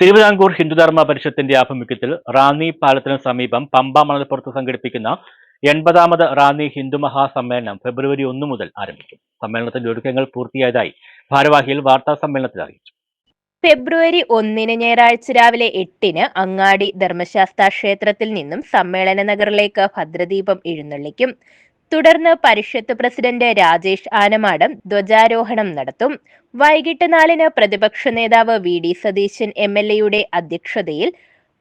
തിരുവിതാംകൂർ ഹിന്ദുധർമ്മ പരിഷത്തിന്റെ ആഭിമുഖ്യത്തിൽ റാന്നി പാലത്തിന് സമീപം പമ്പ മണൽപ്പുറത്ത് സംഘടിപ്പിക്കുന്ന എൺപതാമത് റാന്നി ഹിന്ദു മഹാസമ്മേളനം ഫെബ്രുവരി ഒന്ന് മുതൽ ആരംഭിക്കും. സമ്മേളനത്തിന്റെ ഒരുക്കങ്ങൾ പൂർത്തിയായതായി ഭാരവാഹിയിൽ വാർത്താ സമ്മേളനത്തിൽ അറിയിച്ചു. ഫെബ്രുവരി ഒന്നിന് ഞായറാഴ്ച രാവിലെ എട്ടിന് അങ്ങാടി ധർമ്മശാസ്ത്ര ക്ഷേത്രത്തിൽ നിന്നും സമ്മേളന നഗറിലേക്ക് ഭദ്രദീപം എഴുന്നള്ളിക്കും. തുടർന്ന് പരിഷത്ത് പ്രസിഡന്റ് രാജേഷ് ആനമാടം ധ്വജാരോഹണം നടത്തും. വൈകിട്ട് നാലിന് പ്രതിപക്ഷ നേതാവ് V D Satheesan M L എയുടെ അധ്യക്ഷതയിൽ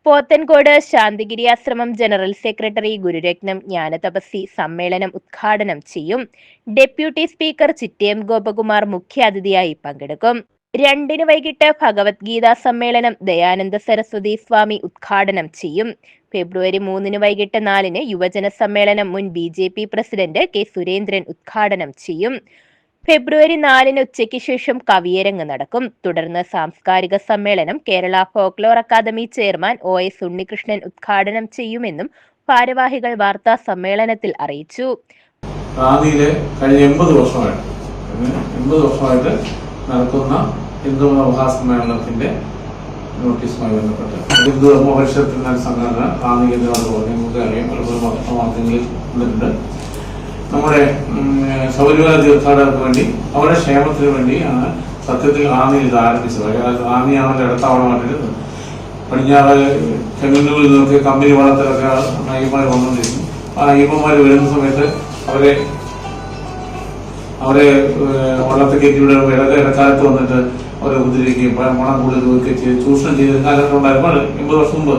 പോത്തൻകോട് ശാന്തിഗിരി ആശ്രമം ജനറൽ സെക്രട്ടറി ഗുരുരത്നം ജ്ഞാനതപസി സമ്മേളനം ഉദ്ഘാടനം ചെയ്യും. ഡെപ്യൂട്ടി സ്പീക്കർ ചിറ്റേം ഗോപകുമാർ മുഖ്യാതിഥിയായി പങ്കെടുക്കും. രണ്ടിന് വൈകിട്ട് ഭഗവത്ഗീതാ സമ്മേളനം ദയാനന്ദ സരസ്വതി സ്വാമി ഉദ്ഘാടനം ചെയ്യും. ഫെബ്രുവരി മൂന്നിന് വൈകിട്ട് നാലിന് യുവജന സമ്മേളനം മുൻ B J P president K Surendran ഉദ്ഘാടനം ചെയ്യും. ഫെബ്രുവരി നാലിന് ഉച്ചയ്ക്ക് ശേഷം കവിയരങ്ങ് നടക്കും. തുടർന്ന് സാംസ്കാരിക സമ്മേളനം Kerala folklore academy chairman O S Unnikrishnan ഉദ്ഘാടനം ചെയ്യുമെന്നും ഭാരവാഹികൾ വാർത്താ സമ്മേളനത്തിൽ അറിയിച്ചു. കഴിഞ്ഞ എൺപത് വർഷമായിട്ട് എൺപത് നടക്കുന്ന ഹിന്ദു മഹാസമ്മേളനത്തിന്റെ നോട്ടീസുമായി ബന്ധപ്പെട്ട് ഹിന്ദു ധർമ്മ സംഘടന കേന്ദ്രമാണ് പറഞ്ഞു അറിയാം. പലപ്പോഴും വാർത്താമാധ്യമങ്ങളിൽ വന്നിട്ടുണ്ട് നമ്മുടെ ശബരിമല തീർത്ഥാടകർക്ക് വേണ്ടി അവരുടെ ക്ഷേമത്തിന് വേണ്ടിയാണ് സത്യത്തിൽ ആമി ഇത് ആരംഭിച്ചത്. അതായത് റാന്നിയാണല്ലോ ഇടത്താവളമായിട്ട് പടിഞ്ഞാറ് ചെങ്ങന്നൂരിൽ നിന്നൊക്കെ കമ്പനി വളത്തിലൊക്കെ അയ്യപ്പന്മാർ വന്നുകൊണ്ടിരുന്നു. ആ അയ്യപ്പന്മാർ വരുന്ന സമയത്ത് അവരെ അവരെ വള്ളത്തെ കയറ്റി വിടുക ഇടക്കാലത്ത് വന്നിട്ട് അവരെ ഉപദ്രവിക്കുകയും പണം കൂടുതൽ ചെയ്ത് ചൂഷണം ചെയ്ത കാലഘട്ടം എൺപത് വർഷം മുമ്പ്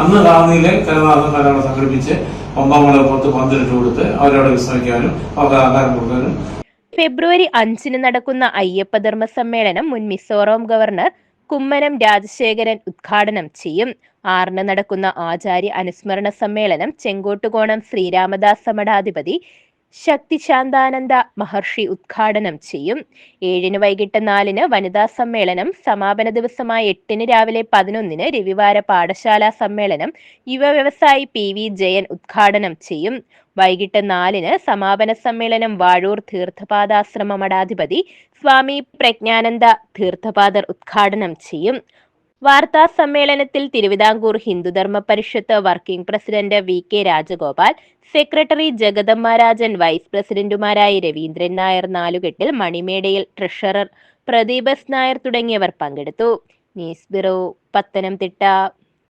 അന്ന് റാന്നിയിലെ കരനാഥന്മാരവിടെ സംഘടിപ്പിച്ച് ഒമ്പാമല പുറത്ത് പന്തിരിട്ട് കൊടുത്ത് അവരവിടെ വിശ്രമിക്കാനും അവർക്ക് ആഹാരം കൊടുക്കാനും. ഫെബ്രുവരി അഞ്ചിന് നടക്കുന്ന അയ്യപ്പധർമ്മ സമ്മേളനം മുൻ മിസോറാം ഗവർണർ കുമ്മനം രാജശേഖരൻ ഉദ്ഘാടനം ചെയ്യും. ആറിന് നടക്കുന്ന ആചാര്യ അനുസ്മരണ സമ്മേളനം ചെങ്കോട്ടുകോണം ശ്രീരാമദാസ് മഠാധിപതി ശക്തിശാന്താനന്ദ മഹർഷി ഉദ്ഘാടനം ചെയ്യും. ഏഴിന് വൈകിട്ട് നാലിന് വനിതാ സമ്മേളനം സമാപന ദിവസമായ എട്ടിന് രാവിലെ പതിനൊന്നിന് രവിവാര പാഠശാല സമ്മേളനം യുവ വ്യവസായി പി വി ജയൻ ഉദ്ഘാടനം ചെയ്യും. വൈകിട്ട് നാലിന് സമാപന സമ്മേളനം വാഴൂർ തീർത്ഥപാദാശ്രമ മഠാധിപതി സ്വാമി പ്രജ്ഞാനന്ദ തീർത്ഥപാദർ ഉദ്ഘാടനം ചെയ്യും. വാർത്താ സമ്മേളനത്തിൽ Thiruvithamkoor Hindu Dharma Parishad working president V K Rajagopal secretary Jagadamma Rajan vice പ്രസിഡന്റുമാരായ രവീന്ദ്രൻ നായർ നാലുകെട്ടിൽ മണിമേടയിൽ ട്രഷറർ പ്രദീപസ് നായർ തുടങ്ങിയവർ പങ്കെടുത്തു. News bureau Pathanamthitta.